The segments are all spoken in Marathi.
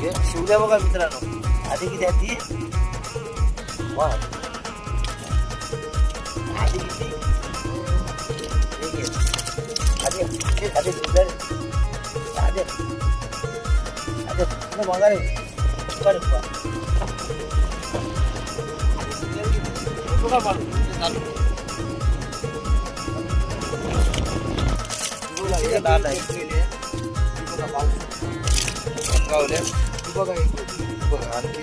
हे शिवल्या बघा मित्रांनो. आधी किती आहे ती? वा आधी किती. आधी आधी. आधी आधी बघा रे बघा बघा. चालू. गावल्या बघा बघा आणखी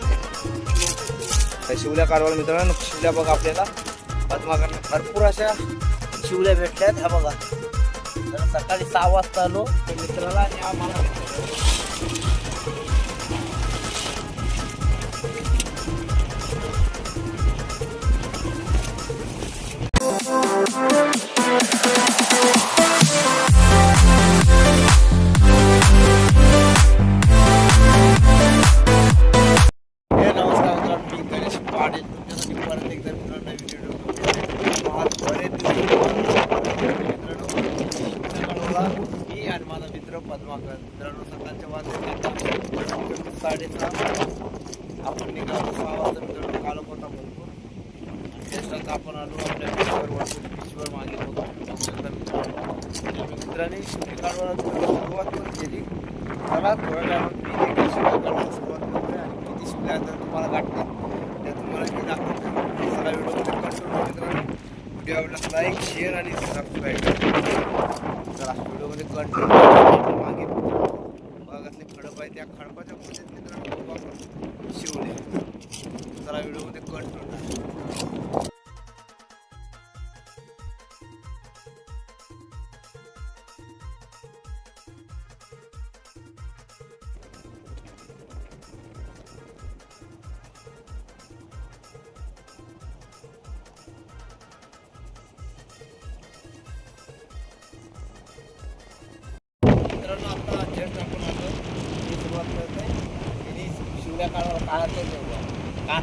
त्या शिवल्या कारवाळ मित्रांनो शिवल्या बघा आपल्याला. पद्माकडनं भरपूर अशा शिवल्या भेटल्यात. ह्या बघा. सकाळी सहा वाजता आलो. मित्राला आणि आम्हाला ज्येष्ठात आपण आलो आपल्या बीचवर वाटून बीचवर मागे बघू मित्राने मित्रांनी सुरुवात पण केली. चला थोड्या टायमात मी देखील शिवाय काढायला सुरुवात करतोय आणि किती शिवल्या तर तुम्हाला गाठते. त्या तुम्हाला मी दाखवतो चला व्हिडिओ कंटिन्यू मित्रांनो. व्हिडिओ आवडला लाईक शेअर आणि सबस्क्राईब चला व्हिडिओमध्ये कंटिन्यू मागे भागातले खडप आहे त्या खडपाच्या मध्ये मित्रांनो शिवले चला व्हिडिओमध्ये कंटिन्यू शिवल्या काळावर का?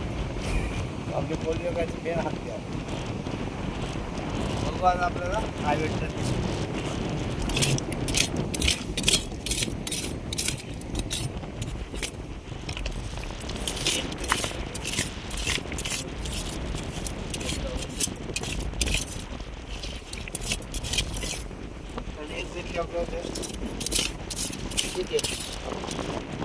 आपली पोलिओकाची बेन फेर हाती बघू आज आपल्याला काय भेटतं आणि एक भेटली आपल्याला ठीक आहे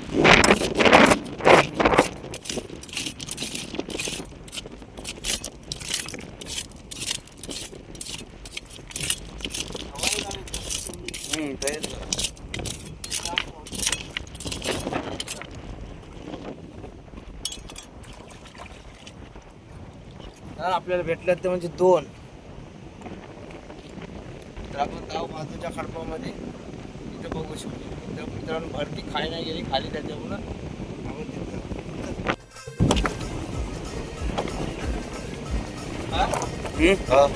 हम्म, तेच. तर आपल्याला भेटल्यात ते म्हणजे दोन. तर आपण गाव बाजूच्या खडपामध्ये इथं बघू शकतो. मित्रांनो भरती खाय नाही गेली खाली त्याच्यामुळं आपण तिथं-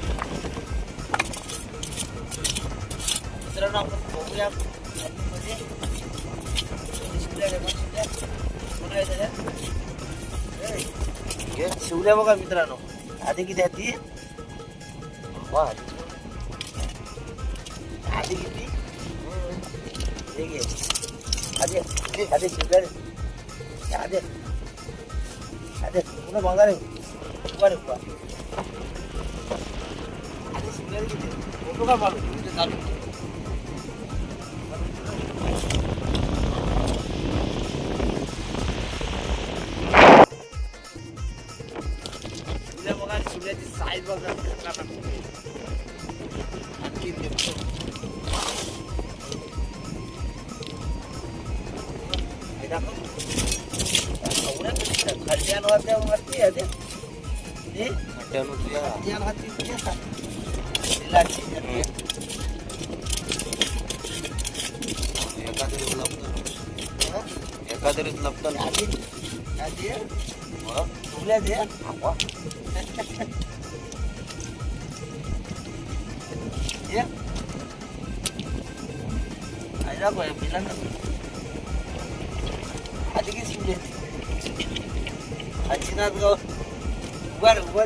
मित्रांनो आपण बघूया. शिवल्या बघा मित्रांनो. आधी किती आहे ती वा आधी किती हे घे आधी आधी आधी शिवल्या रे. हे आधी आधी पुन्हा बघा रे उभा रे उभा आधी शिवल्या रे किती एखाद्याच लपतं आधी आधी शिवल्या दे ये. आई दाखव, या पिलांना. आधी किती शिवले आजीनाथ गाव. उभा रे उभा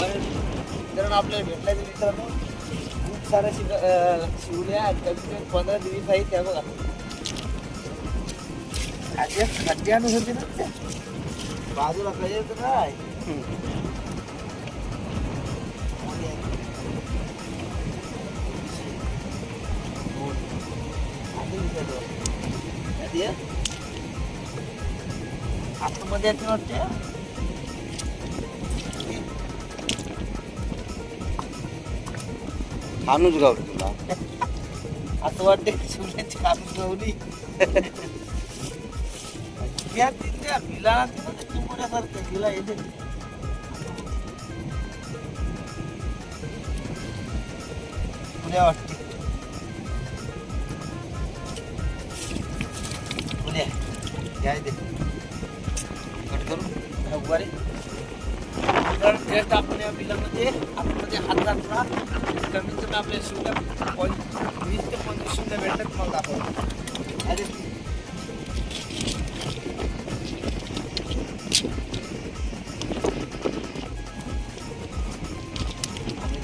मित्रांनो आपल्याला भेटला ते मित्रांनो. खूप साऱ्या शिव शिवल्या आहेत. कमीत कमी पंधरा दिवस आहेत त्या बघा. खाद्य खाद्य होते ना. बाजूला काही ना कापूस गवली त्या तिथल्या बिलाला तिथं ते चिमुऱ्यासारखं बिला येते पुण्या वाटते पुण्या या इथे कट करू तर जस्ट आपण या बिलामध्ये आतमध्ये हात घातला कमीत कमी आपल्या शिवल्या पंच वीस ते पंचवीस शिवल्या भेटतात मला दाखवतो अरे.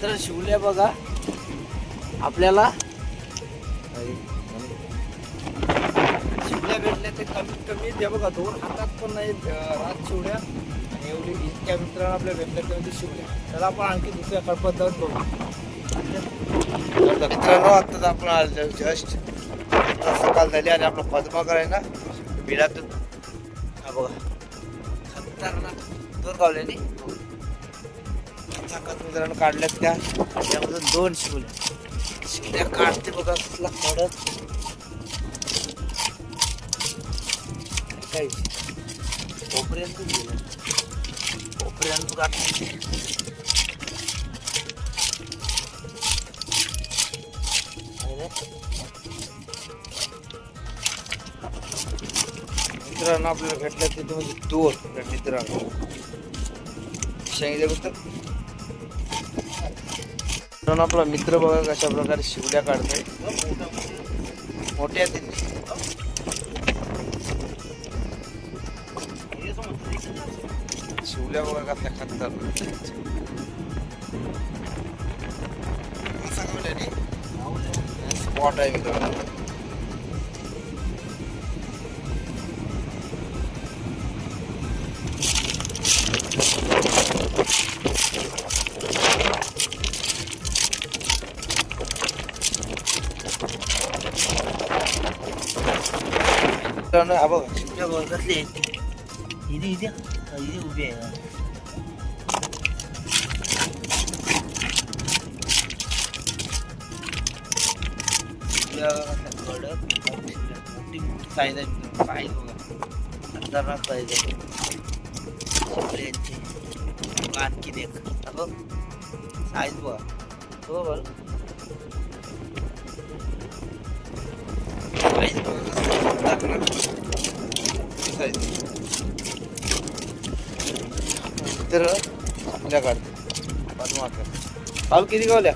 तर शिवल्या बघा. आपल्याला शिवल्या भेटल्या ते कमीत कमी ते बघा दोन हातात पण नाही रात शिवल्या. एवढी इतक्या मित्रांना आपल्या भेटल्या शिकले त्याला आपण आणखी दुसऱ्या खडपत जाऊन बघू. मित्रांनो आताच आपण आलो जस्ट. सकाळ झाली आणि आपला आहे करायला बिडातून. हा बघा. खतरनाक दोन गावल्याने. चाकात मित्रांनो काढल्यात त्या. त्यामधून दोन शिवल्या. शिवल्या काढते बघा कुठला कडक. काय गेलं. कोपऱ्यात मित्रांनो आपल्याला भेटलं तिथे म्हणजे दोन मित्रांनो सांगितलं फक्त मित्रांनो आपला मित्र बघा कशा प्रकारे शिवल्या काढतोय मोठ्या त्यांनी शिवल्या बघा कसल्या खतरनाक स्पॉट आहे मित्रांनो मित्रांनो हा बघा शिवल्या बघा कसली आहे इथे इथे हा, इथे उभी आहे शिवल्या बघा कसल्या कडक मोठी साईज आहे मित्रांनो. साईज बघा खतरनाक साईज आहे शिवल्यांची बघा आणखीन एक हा बघ साईज बघा. हो बघ साईज बघा कसली खतरनाक. साईज तर आपल्या काढते पद्माकर काल किती गावल्या?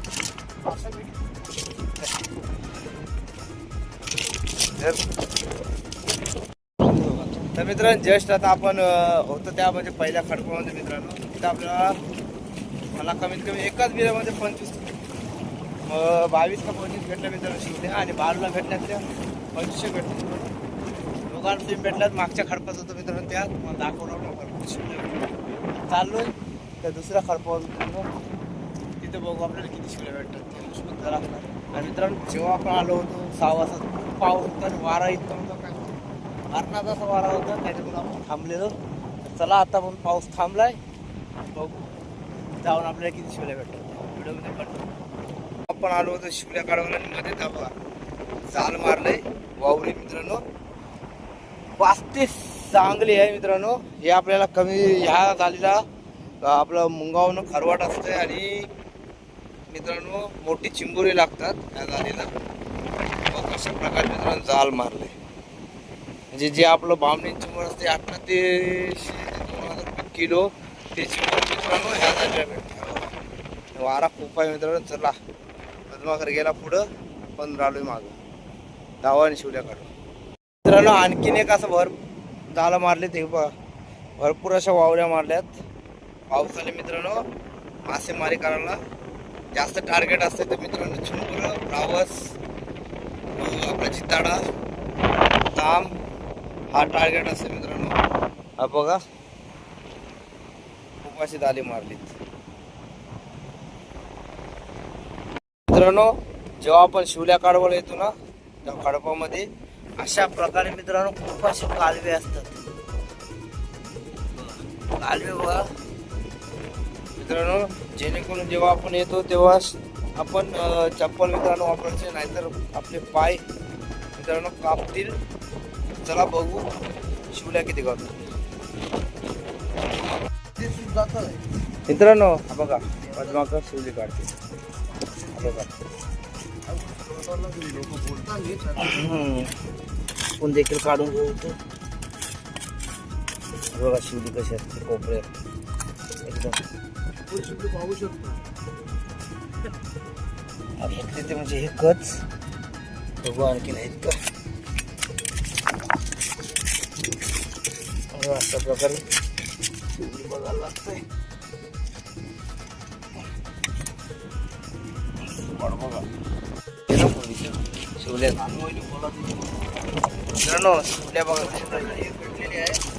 तर मित्रांनो जस्ट आता आपण होतो त्या म्हणजे पहिल्या खडकोमध्ये मित्रांनो. तिथं आपल्याला मला कमीत कमी एकाच बिलामध्ये पंचवीस बावीस का पंचवीस भेटल्या मित्रांनो शिवल्या आणि बारूला भेटल्या त्या पंचवीसशे भेटल्या दोघांना तुम्ही भेटल्यात मागच्या खडपात होतं मित्रांनो त्या. दाखवलं दाखवणार ना भरपूर चाललोय. त्या दुसऱ्या खडपावर तिथे बघू आपल्याला किती शिवल्या भेटतात ते हिशोब जरा आणि मित्रांनो जेव्हा आपण आलो होतो सहा वाजता खूप पाऊस होता आणि वारा इतका होता. काय मरणाचा असा वारा होता त्याच्यामुळे आपण थांबलेलो. चला आता पण पाऊस थांबलाय. बघू. जाऊन आपल्याला किती शिवल्या भेटतात. व्हिडिओमध्ये पण आपण आलो होतो शिवल्या काढवल्या आणि मध्ये बघा जाल मारलंय. वावरी मित्रांनो. वाचते चांगली आहे मित्रांनो. हे आपल्याला कमी ह्या झालेला आपलं मुंगावनं खरवाट असतंय आणि मित्रांनो मोठी चिंबोरी लागतात या जालीला मग कशा प्रकारे मित्रांनो जाल मारले. म्हणजे जे आपलं बामणी चिंबोर असते अठरा ते दोन हजार किलो ते चिंबोर मित्रांनो ह्या जालीला भेटते वारा खूप आहे मित्रांनो चला. पद्माकर गेला पुढं पण राहिलोय मागं. धावाने शिवल्या काढून. मित्रांनो आणखीन एक असं भर जालं मारले ते भरपूर अशा वावऱ्या मारल्यात. पावसाने मित्रांनो मासेमारी करायला जास्त टार्गेट असते तर मित्रांनो चिंबुर रावस आपला चिताडा ताम हा टार्गेट असते मित्रांनो. हा बघा. खूप अशी दाली मारलीत. मित्रांनो जेव्हा आपण शिवल्या काढवायला येतो ना त्या खडपामध्ये अशा प्रकारे मित्रांनो खूप असे कालवे असतात. कालवे बघा. मित्रांनो जेणेकरून जेव्हा आपण येतो तेव्हा आपण चप्पल मित्रांनो वापरायचे नाहीतर आपले पाय मित्रांनो कापतील. चला बघू शिवल्या किती काढतो मित्रांनो बघा पद्माकर शिवली काढते. बघा. आपण देखील काढून घेऊ बघा शिवली कशी असते कोपऱ्यात. एकदम. पाहू आणि इकडे ते म्हणजे हे कच. बघू आणखीन आहेत का? अशा प्रकारे. बघायला लागतंय. बघा. शिवल्या मित्रांनो शिवल्या बघा कशा प्रकारे आहे.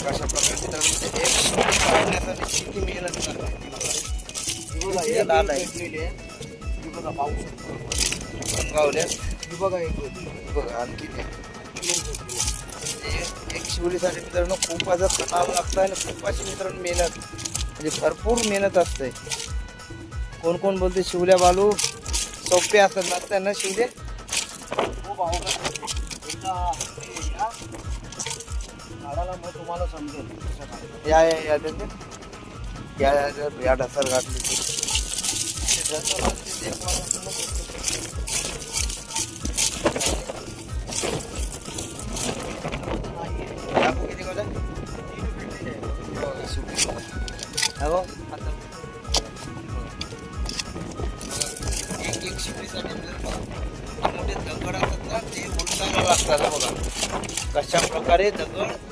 अशा प्रकारे मित्रांनो एक शिवली काढण्यासाठी किती मेहनत करतात लाल आहे गंगावल्या बघा एक बघा आणखी एक शिवलीसाठी मित्रांनो खूप असं तणाव लागतं आणि खूप अशी मित्रांनो मेहनत. म्हणजे भरपूर मेहनत असते. कोण कोण बोलते? शिवल्या बालू सोपे असतात ना त्यांना शिवले. खूप अवघड झाडाला मग तुम्हाला समजेल. या या या या या या- ढसर घातली. ते एक किती हो, आता. एक एक मोठे दगड असतात ना ते उलटायला लागतात बघा. कशा प्रकारे दगड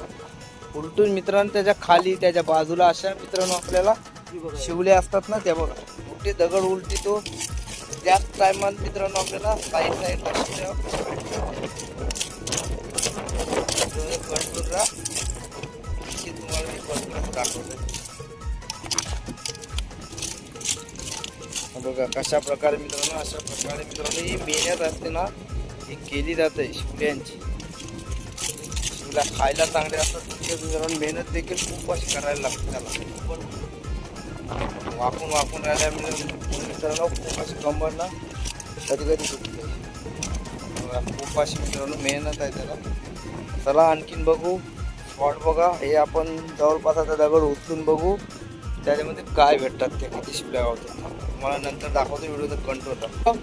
उलटून मित्रांनो त्याच्याखाली त्याच्या बाजूला अशा मित्रांनो आपल्याला शिवले असतात ना त्या बघा. कुठे दगड उलटी तो. त्याच टायमात मित्रांनो आपल्याला साईड साईड तुम्हाला मी कंट्रोल दाखवतो. बघा कशा प्रकारे मित्रांनो अशा प्रकारे मित्रांनो ही मेहनत असते ना ही केली जाते शिवल्यांची. शिवला खायला चांगले असतात. तिथे मेहनत देखील खूप अशी करायला लागते त्याला. वाकून वाकून राहिल्यामुळे मित्रांनो खूप अशी कंबर ना कधी कधी सुटते खूप अशी मित्रांनो मेहनत आहे त्याला. चला आणखीन बघू. स्पॉट बघा. हे आपण जवळपास आता दगड उचलून बघू. त्याच्यामध्ये काय भेटतात ते किती शिवल्या गावतात मला नंतर दाखवतो. व्हिडिओ तर कंट्रोल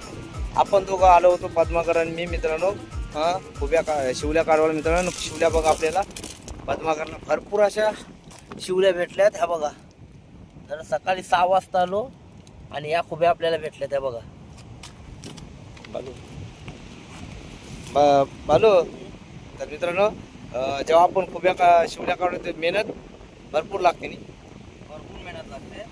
आपण दोघं आलो होतो पद्माकर आणि मी मित्रांनो. हां उभ्या का शिवल्या काढवाला मित्रांनो. शिवल्या बघा आपल्याला. पद्माकरला भरपूर अशा शिवल्या भेटल्यात ह्या बघा. जरा सकाळी सहा वाजता आलो आणि या खुब्या आपल्याला भेटल्या त्या बघा. बालू. बा- बालू. तर मित्रांनो जेव्हा आपण खुब्या का शिवल्या काढतो ते मेहनत भरपूर लागते नी. भरपूर मेहनत लागते.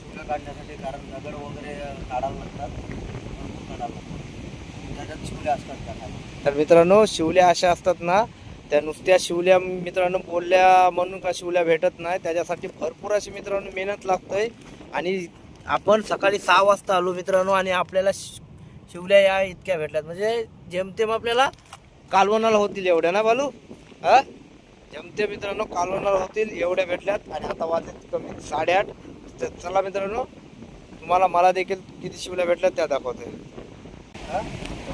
शिवल्या काढण्यासाठी कारण दगड वगैरे काढावं लागतात. भरपूर काढावं लागतात. त्याच्यात शिवल्या असतात तर मित्रांनो शिवल्या अशा असतात ना त्या नुसत्या शिवल्या मित्रांनो बोलल्या म्हणून का शिवल्या भेटत नाही. त्याच्यासाठी भरपूर अशी मित्रांनो मेहनत लागतंय. आणि आपण सकाळी सहा वाजता आलो मित्रांनो आणि आपल्याला शि- शिवल्या या इतक्या भेटल्यात. म्हणजे जेमतेम आपल्याला कालवणाला होतील एवढ्या ना बालू? हा? जमते मित्रांनो कालवणाला होतील एवढ्या भेटल्यात. आणि आता वाजत कमी साडेआठ. तर चला मित्रांनो तुम्हाला मला देखील किती शिवल्या भेटल्यात त्या दाखवते. हा?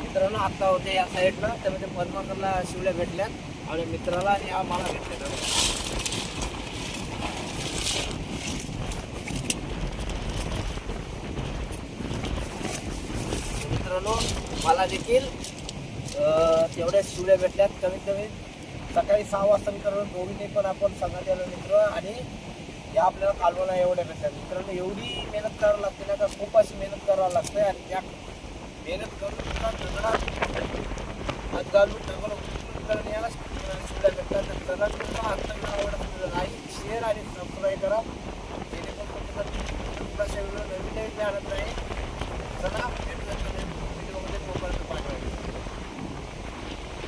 मित्रांनो आत्ता होते या साईडला. त्यामध्ये म्हणजे पद्माकरला शिवल्या भेटल्या आणि मित्राला आणि आम्हाला घेतलेलं मित्रांनो मला देखील तेवढ्या शिवड्या भेटल्यात. कमीत कमी सकाळी सहा वाजता मित्रांनो दोघींनी पण आपण सांगण्यात आलो मित्र. आणि या आपल्याला कालवणा एवढ्या भेटतात मित्रांनो एवढी मेहनत करावी लागते ना का? खूप अशी मेहनत करावी लागते. आणि त्या मेहनत करून सुद्धा दगडात हात घालून दगड उचलून कारण सुविधा भेटतात तर त्याला तुमचा अंतर्गत लाईक शेअर आणि सबस्क्राईब करा जेणेकरून तुमचा तुमचा व्हिडिओ नवीन नवीन मिळाला नाही चला